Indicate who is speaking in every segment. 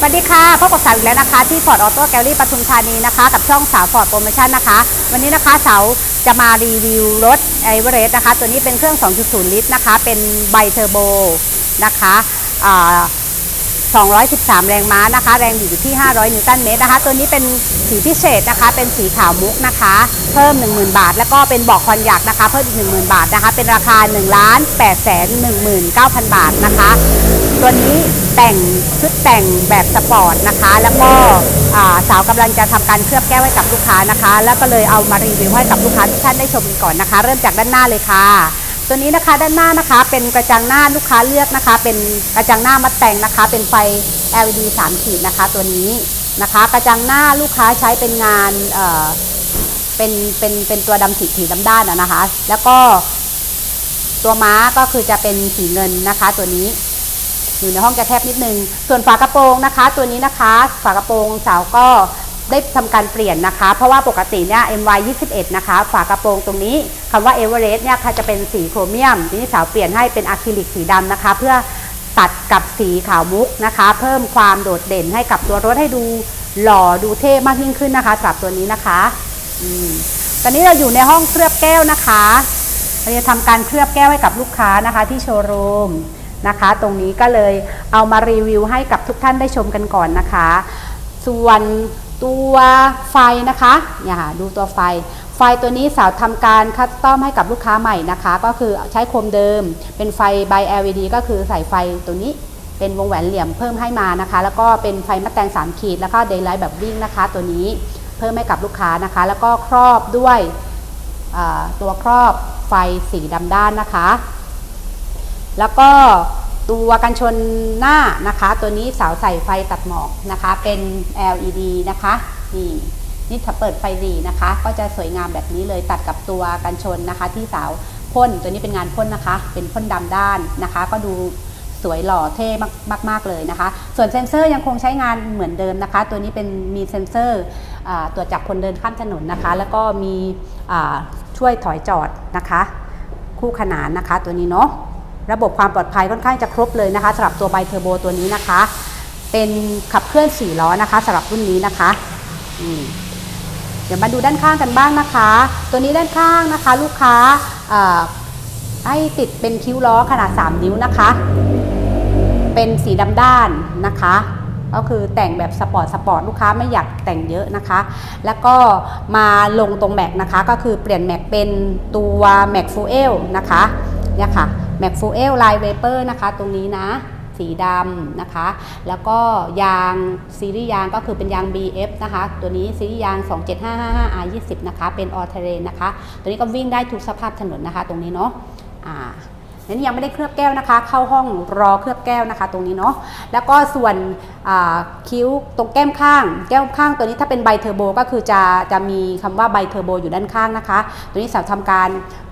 Speaker 1: สวัสดีค่ะพบกับสาวอีกแล้วนะคะ ที่ฟอร์ดออโต้แกลลี่ปทุมธานีนะคะ กับช่องสาวฟอร์ดโปรโมชั่นนะคะ วันนี้นะคะสาวจะมารีวิวรถไอเวอเรสต์นะคะ ตัวนี้เป็นเครื่อง 2.0 ลิตรนะคะ เป็นไบเทอร์โบนะคะ213 แรงม้านะคะ แรงบิดอยู่ที่ 500 นิวตันเมตรนะคะ ตัวนี้เป็นสีพิเศษนะคะ เป็นสีขาวมุกนะคะ เพิ่ม 10,000 บาท แล้วก็เป็นเบอกคอนยักนะคะ เพิ่มอีก 10,000 บาทนะคะ เป็นราคา 1 8 1 9 0 0 0 บาทนะคะ ตัวนี้แต่งชุดแต่งแบบสปอร์ตนะคะ แล้วก็สาวกำลังจะทำการเคลือบแก้วให้กับลูกค้านะคะ แล้วก็เลยเอามารีวิวให้กับลูกค้าทุกท่านได้ชมกันก่อนนะคะ เริ่มจากด้านหน้าเลยค่ะ ตัวนี้นะคะด้านหน้านะคะเป็นกระจังหน้าลูกค้าเลือกนะคะ เป็นกระจังหน้ามัดแต่งนะคะ เป็นไฟ LED 3ขีดนะคะ ตัวนี้นะคะ กระจังหน้าลูกค้าใช้เป็นงานเอ่อเป็นเป็นเป็นตัวดำสีสีดำด้านอะนะคะ แล้วก็ตัวม้าก็คือจะเป็นสีเงินนะคะ ตัวนี้ อยู่ในห้องจะแคบนิดนึง ส่วนฝากระโปรงนะคะ ตัวนี้นะคะฝากระโปรงสาวก็ได้ทำการเปลี่ยนนะคะ เพราะว่าปกติเนี่ย MY 21นะคะ ฝากระโปรงตรงนี้คำว่า Everest เนี่ยค่ะจะเป็นสีโครเมียมทีนี้สาวเปลี่ยนให้เป็นอะคริลิกสีดำนะคะ เพื่อตัดกับสีขาวมุกนะคะ เพิ่มความโดดเด่นให้กับตัวรถให้ดูหล่อดูเท่มากยิ่งขึ้นนะคะสำหรับตัวนี้นะคะอืมตอนนี้เราอยู่ในห้องเคลือบแก้วนะคะเราจะทำการเคลือบแก้วให้กับลูกค้านะคะ ที่โชว์รูม นะคะ ตรงนี้ก็เลยเอามารีวิวให้กับทุกท่านได้ชมกันก่อนนะคะ ส่วนตัวไฟนะคะเนี่ยค่ะดูตัวไฟ ไฟตัวนี้สาวทำการคัสตอมให้กับลูกค้าใหม่นะคะ ก็คือใช้โคมเดิม เป็นไฟ by LED ก็คือใส่ไฟตัวนี้เป็นวงแหวนเหลี่ยมเพิ่มให้มานะคะ แล้วก็เป็นไฟมัดแตง3ขีดแล้วก็เดย์ไลท์แบบวิ่งนะคะ ตัวนี้เพิ่มให้กับลูกค้านะคะ แล้วก็ครอบด้วยตัวครอบไฟสีดำด้านนะคะ แล้วก็ตัวกันชนหน้านะคะ ตัวนี้สาวใส่ไฟตัดหมอกนะคะ เป็น LED นะคะนี่นี่ถ้าเปิดไฟดีนะคะ ก็จะสวยงามแบบนี้เลยตัดกับตัวกันชนนะคะ ที่สาวพ่นตัวนี้เป็นงานพ่นนะคะ เป็นพ่นดำด้านนะคะ ก็ดูสวยหล่อเท่มากมากๆเลยนะคะ ส่วนเซนเซอร์ยังคงใช้งานเหมือนเดิมนะคะ ตัวนี้เป็นมีเซนเซอร์ตรวจจับคนเดินข้ามถนนนะคะ แล้วก็มีช่วยถอยจอดนะคะ คู่ขนานนะคะตัวนี้เนาะ ระบบความปลอดภัยค่อนข้างจะครบเลยนะคะสำหรับตัวไบเทอร์โบตัวนี้นะคะ เป็นขับเคลื่อน 4 ล้อนะคะสำหรับรุ่นนี้นะคะเดี๋ยวมาดูด้านข้างกันบ้างนะคะ ตัวนี้ด้านข้างนะคะ ลูกค้าให้ติดเป็นคิ้วล้อขนาด 3 นิ้วนะคะ เป็นสีดำด้านนะคะก็คือแต่งแบบสปอร์ตสปอร์ตลูกค้าไม่อยากแต่งเยอะนะคะ แล้วก็มาลงตรงแม็กนะคะ ก็คือเปลี่ยนแม็กเป็นตัวแม็กฟูเอลนะคะเนี่ยค่ะ แม็กฟูเอลไลเวเปอร์นะคะตรงนี้นะสีดำนะคะ แล้วก็ยางซีรีส์ยางก็คือเป็นยาง BF นะคะ ตัวนี้ซีรีส์ยาง 27555 R20 นะคะ เป็นออเทเรนนะคะ ตัวนี้ก็วิ่งได้ทุกสภาพถนนนะคะ ตรงนี้เนาะอ่านั้นยังไม่ได้เคลือบแก้วนะคะ เข้าห้องรอเคลือบแก้วนะคะ ตรงนี้เนาะ แล้วก็ส่วน คิ้วตรงแก้มข้าง แก้มข้างตัวนี้ถ้าเป็นไบเทอร์โบก็คือจะจะมีคำว่าไบเทอร์โบอยู่ด้านข้างนะคะ ตัวนี้สาวทำการ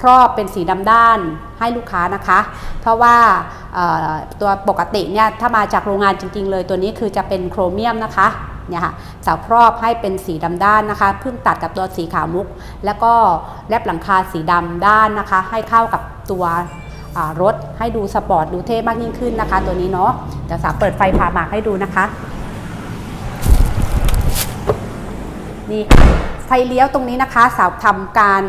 Speaker 1: ครอบเป็นสีดำด้านให้ลูกค้านะคะ เพราะว่าตัวปกติเนี่ยถ้ามาจากโรงงานจริง ๆ เลยตัวนี้คือจะเป็นโครเมียมนะคะเนี่ยค่ะสาวครอบให้เป็นสีดำด้านนะคะเพิ่งตัดกับตัวสีขาวมุก แล้วก็แลบหลังคาสีดำด้านนะคะ ให้เข้ากับตัว รถให้ดูสปอร์ตดูเท่มากยิ่งขึ้นนะคะ ตัวนี้เนาะเดี๋ยวสาวเปิดไฟผ่าหมากให้ดูนะคะนี่ไฟเลี้ยวตรงนี้นะคะ สาวทำการ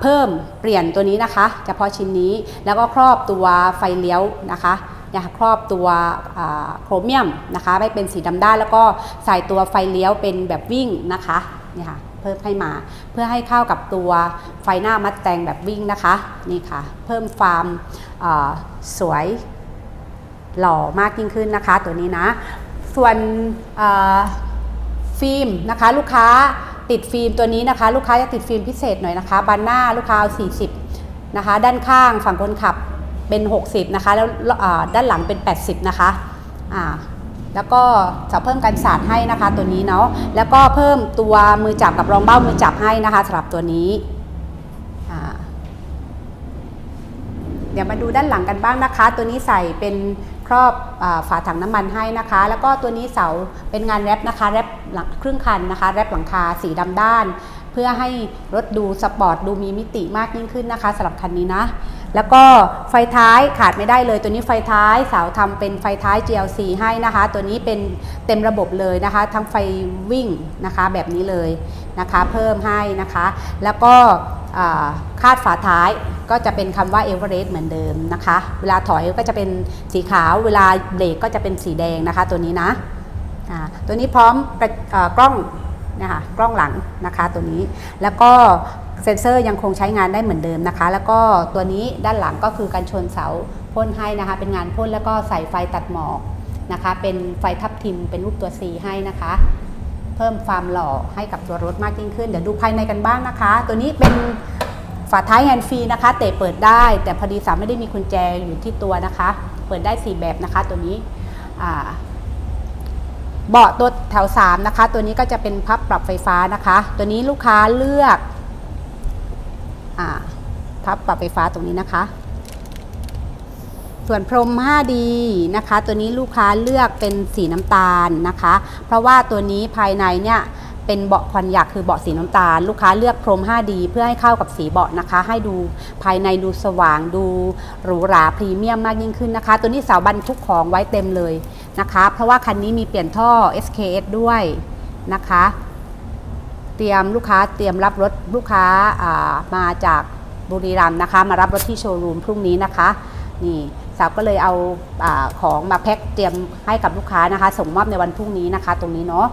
Speaker 1: เพิ่มเปลี่ยนตัวนี้นะคะ เฉพาะชิ้นนี้แล้วก็ครอบตัวไฟเลี้ยวนะคะเนี่ยค่ะครอบตัวโครเมียมนะคะไม่เป็นสีดำด้านแล้วก็ใส่ตัวไฟเลี้ยวเป็นแบบวิ่งนะคะเนี่ยค่ะ เพิ่มให้มา เพื่อให้เข้ากับตัวไฟหน้ามัดแต่งแบบวิ่งนะคะนี่ค่ะ เพิ่มความสวยหล่อมากยิ่งขึ้นนะคะ ตัวนี้นะ ส่วนฟิล์มนะคะ ลูกค้าติดฟิล์มตัวนี้นะคะ ลูกค้าจะติดฟิล์มพิเศษหน่อยนะคะบานหน้าลูกค้าเอา40 นะคะ ด้านข้างฝั่งคนขับเป็น 60 นะคะ แล้วด้านหลังเป็น 80 นะคะอ่า แล้วก็จะเพิ่มกันสาดให้นะคะตัวนี้เนาะแล้วก็เพิ่มตัวมือจับกับรองเบ้ามือจับให้นะคะสำหรับตัวนี้เดี๋ยวมาดูด้านหลังกันบ้างนะคะ ตัวนี้ใส่เป็นครอบอฝาถังน้ำมันให้นะคะ แล้วก็ตัวนี้เสาเป็นงานแรปนะคะแรปหลังครึ่งคันนะคะแรปหลังคาสีดำด้าน เพื่อให้รถดูสปอร์ตดูมีมิติมากยิ่งขึ้นนะคะสำหรับคันนี้นะ แล้วก็ไฟท้ายขาดไม่ได้เลย ตัวนี้ไฟท้ายสาวทำเป็นไฟท้าย GLC ให้นะคะ ตัวนี้เป็นเต็มระบบเลยนะคะ ทั้งไฟวิ่งนะคะแบบนี้เลยนะคะ เพิ่มให้นะคะ แล้วก็คาดฝาท้ายก็จะเป็นคำว่าเอเวอเรสต์เหมือนเดิมนะคะ เวลาถอยก็จะเป็นสีขาว เวลาเบรกก็จะเป็นสีแดงนะคะ ตัวนี้นะตัวนี้พร้อมกล้องนะคะกล้องหลังนะคะตัวนี้แล้วก็ เซ็นเซอร์ยังคงใช้งานได้เหมือนเดิมนะคะ แล้วก็ตัวนี้ด้านหลังก็คือการชนเสาพ่นให้นะคะ เป็นงานพ่นแล้วก็ใส่ไฟตัดหมอกนะคะ เป็นไฟทับทิมเป็นรูปตัว C ให้นะคะ เพิ่มความหล่อให้กับตัวรถมากยิ่งขึ้น เดี๋ยวดูภายในกันบ้างนะคะ ตัวนี้เป็นฝาท้ายแฮนด์ฟรีนะคะ เตะเปิดได้ แต่พอดีสามไม่ได้มีกุญแจอยู่ที่ตัวนะคะ เปิดได้ 4 แบบนะคะ ตัวนี้เบาะตัวแถว 3 นะคะ ตัวนี้ก็จะเป็นพับปรับไฟฟ้านะคะ ตัวนี้ลูกค้าเลือก พับปรับไฟฟ้าตรงนี้นะคะ ส่วนพรม 5D นะคะ ตัวนี้ลูกค้าเลือกเป็นสีน้ำตาลนะคะ เพราะว่าตัวนี้ภายในเนี่ยเป็นเบาะควันหยักคือเบาะสีน้ำตาล ลูกค้าเลือกพรม 5D เพื่อให้เข้ากับสีเบาะนะคะ ให้ดูภายในดูสว่างดูหรูหราพรีเมียมมากยิ่งขึ้นนะคะ ตัวนี้เสาบรรทุกของไว้เต็มเลยนะคะ เพราะว่าคันนี้มีเปลี่ยนท่อ SKS ด้วยนะคะ รียมลูกค้าเตรียมรับรถลูกค้าามาจากบุรีรัมย์นะคะ มารับรถที่โชว์รูมพรุ่งนี้นะคะนี่สาวก็เลยเอาอาของมาแพ็คเตรียมให้กับลูกค้านะคะ ส่งมอบในวันพรุ่งนี้นะคะ ตรงนี้เนาะ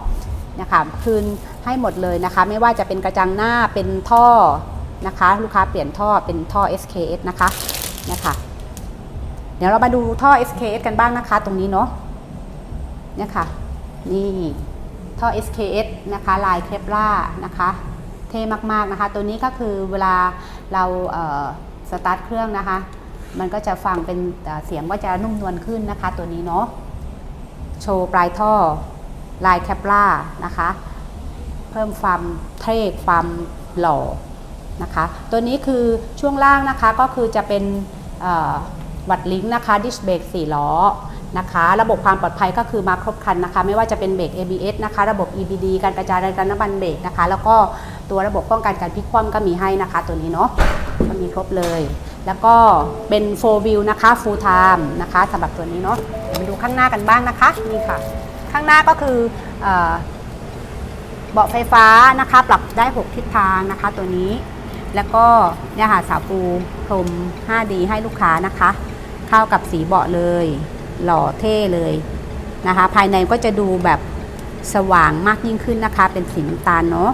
Speaker 1: นะคะคืนให้หมดเลยนะคะ ไม่ว่าจะเป็นกระจังหน้าเป็นท่อนะคะ ลูกค้าเปลี่ยนท่อเป็นท่อ SKS นะคะนะคะเดี๋ยวเรามาดูท่อ SKS กันบ้างนะคะ ตรงนี้เนาะเนี่ยค่ะนี่ ท่อ SKS นะคะลายเคปล่านะคะเท่มากๆนะคะ ตัวนี้ก็คือเวลาเราเสตาร์ทเครื่องนะคะ มันก็จะฟังเป็นเสียงก็จะนุ่มนวลขึ้นนะคะ ตัวนี้เนาะโชว์ปลายท่อลายแคปล่านะคะ เพิ่มความเท่ความหล่อนะคะ ตัวนี้คือช่วงล่างนะคะก็คือจะเป็นวัดลิงก์นะคะดิสเบรก4ล้อ นะคะ ระบบความปลอดภัยก็คือมาครบครันนะคะ ไม่ว่าจะเป็นเบรก ABS นะคะ ระบบ EBD การกระจายแรงดันน้ำมันเบรกนะคะ แล้วก็ตัวระบบป้องกันการพลิกคว่ำก็มีให้นะคะ ตัวนี้เนาะก็มีครบเลย แล้วก็เป็น4 wheel นะคะ full time นะคะสำหรับตัวนี้เนาะมาดูข้างหน้ากันบ้างนะคะนี่ค่ะ ข้างหน้าก็คือเบาะไฟฟ้านะคะ ปรับได้ 6 ทิศทางนะคะ ตัวนี้แล้วก็เนี่ยค่ะสาวปูพรม 5D ให้ลูกค้านะคะ เข้ากับสีเบาะเลย หล่อเท่เลยนะคะ ภายในก็จะดูแบบสว่างมากยิ่งขึ้นนะคะ เป็นสีน้ำตาลเนาะ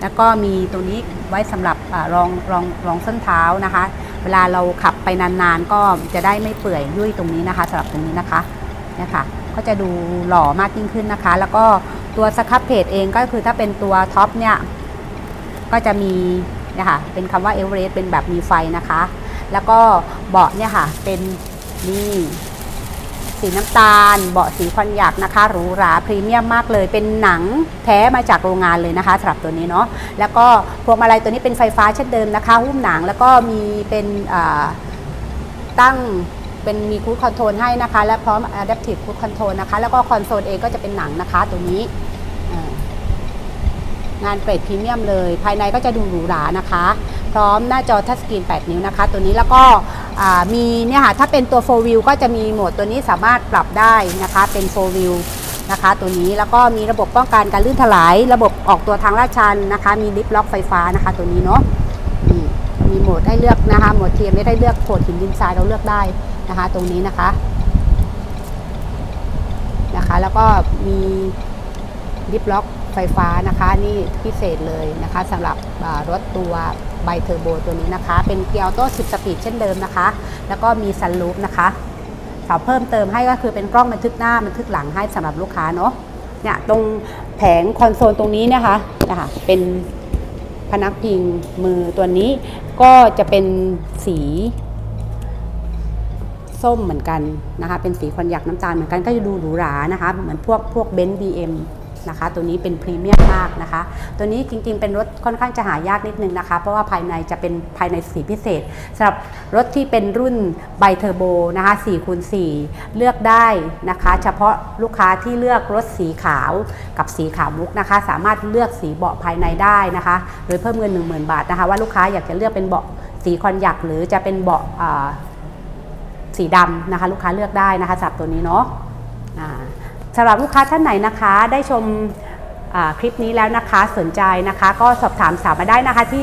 Speaker 1: แล้วก็มีตัวนี้ไว้สำหรับอรองรองรองส้นเท้านะคะ เวลาเราขับไปนานๆ ก็จะได้ไม่เปื่อยยุ่ยตรงนี้นะคะสำหรับตรงนี้นะคะเนี่ยค่ะก็จะดูหล่อมากยิ่งขึ้นนะคะ แล้วก็ตัวสครับเพจเองก็คือถ้าเป็นตัวท็อปเนี่ยก็จะมีเนี่ยค่ะเป็นคำว่าเอเวอเรสต์เป็นแบบมีไฟนะคะ แล้วก็เบาะเนี่ยค่ะเป็น นี่สีน้ำตาล เบาะสีควันยักนะคะหรูหราพรีเมียมมากเลย เป็นหนังแท้มาจากโรงงานเลยนะคะสำหรับตัวนี้เนาะแล้วก็พวงมาลัยตัวนี้เป็นไฟฟ้าเช่นเดิมนะคะ หุ้มหนังแล้วก็มีเป็นตั้งเป็นมีคูดคอนโทรลให้นะคะ และพร้อม Adaptive Cruise Control นะคะ แล้วก็คอนโซลเองก็จะเป็นหนังนะคะตัวนี้งานเกรดพรีเมียมเลย ภายในก็จะดูหรูหรานะคะ พร้อมหน้าจอทัชสกรีน 8 นิ้วนะคะ ตัวนี้แล้วก็ มีเนี่ยค่ะถ้าเป็นตัว 4 wheel ก็จะมีโหมดตัวนี้สามารถปรับได้นะคะเป็น 4 wheel นะคะตัวนี้แล้วก็มีระบบป้องกันการลื่นถลาย ระบบออกตัวทางลาดชันนะคะ มีลิฟต์ล็อกไฟฟ้านะคะตัวนี้เนาะมีมีโหมดให้เลือกนะคะโหมดเทียมไม่ได้เลือกโขดหินดินทรายเราเลือกได้นะคะ ตรงนี้นะคะนะคะ แล้วก็มีลิฟต์ล็อก ไฟฟ้านะคะนี่พิเศษเลยนะคะสำหรับรถตัวไบเทอร์โบตัวนี้นะคะ เป็นเกียร์ออโต้10 สปีดเช่นเดิมนะคะ แล้วก็มีซันรูฟนะคะสาวเพิ่มเติมให้ก็คือเป็นกล้องบันทึกหน้าบันทึกหลังให้สำหรับลูกค้าเนาะเนี่ยตรงแผงคอนโซลตรงนี้นะคะนะคะเป็นพนักพิงมือตัวนี้ก็จะเป็นสีส้มเหมือนกันนะคะ เป็นสีควันหยักน้ำตาลเหมือนกันก็จะดูหรูหรานะคะ เหมือนพวกพวกเบนซ์บีเอ็ม นะคะ ตัวนี้เป็นพรีเมียมมากนะคะ ตัวนี้จริงๆ เป็นรถค่อนข้างจะหายากนิดนึงนะคะ เพราะว่าภายในจะเป็นภายในสีพิเศษสำหรับรถที่เป็นรุ่นไบเทอร์โบนะคะ4คูณ4เลือกได้นะคะ เฉพาะลูกค้าที่เลือกรถสีขาวกับสีขาวมุกนะคะ สามารถเลือกสีเบาะภายในได้นะคะ โดยเพิ่มเงิน 10,000 บาทนะคะ ว่าลูกค้าอยากจะเลือกเป็นเบาะสีคอนยักหรือจะเป็นเบาะสีดำนะคะ ลูกค้าเลือกได้นะคะสำหรับตัวนี้เนาะอ่าำหรับลูกค้าท่านไหนนะคะ ได้ชมคลิปนี้แล้วนะคะสนใจนะคะ ก็สอบถามสาวมาได้นะคะที่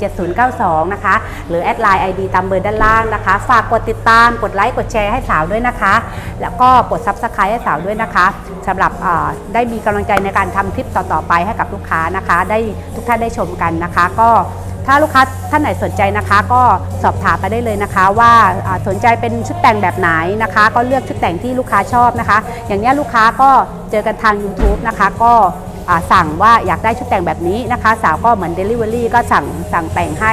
Speaker 1: 0859017092 นะคะ หรือแอดไลน์ ID ตามเบอร์ด้านล่างนะคะ ฝากกดติดตามกดไลค์กดแชร์ให้สาวด้วยนะคะ แล้วก็กด Subscribe ให้สาวด้วยนะคะสำหรับได้มีกำลังใจในการทำคลิปต่อๆไปให้กับลูกค้านะคะ ได้ทุกท่านได้ชมกันนะคะ ก็ ถ้าลูกค้าท่านไหนสนใจนะคะ ก็สอบถามไปได้เลยนะคะ ว่าสนใจเป็นชุดแต่งแบบไหนนะคะ ก็เลือกชุดแต่งที่ลูกค้าชอบนะคะ อย่างนี้ลูกค้าก็เจอกันทาง YouTube นะคะ ก็สั่งว่าอยากได้ชุดแต่งแบบนี้นะคะ สาวก็เหมือน Delivery ก็สั่งสั่งแต่งให้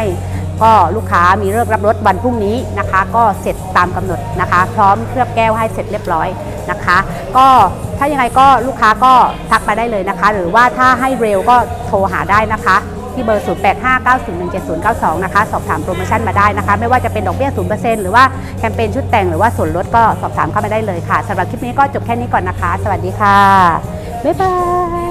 Speaker 1: ก็ลูกค้ามีเลิกรับรถวันพรุ่งนี้นะคะ ก็เสร็จตามกำหนดนะคะ พร้อมเคลือบแก้วให้เสร็จเรียบร้อยนะคะ ก็ถ้ายังไงก็ลูกค้าก็ทักมาได้เลยนะคะ หรือว่าถ้าให้เร็วก็โทรหาได้นะคะ ที่เบอร์ 0859017092 นะคะ สอบถามโปรโมชั่นมาได้นะคะ ไม่ว่าจะเป็นดอกเบี้ย 0%หรือว่าแคมเปญชุดแต่งหรือว่าส่วนลดก็สอบถามเข้ามาได้เลยค่ะสำหรับคลิปนี้ก็จบแค่นี้ก่อนนะคะ สวัสดีค่ะ บ๊ายบาย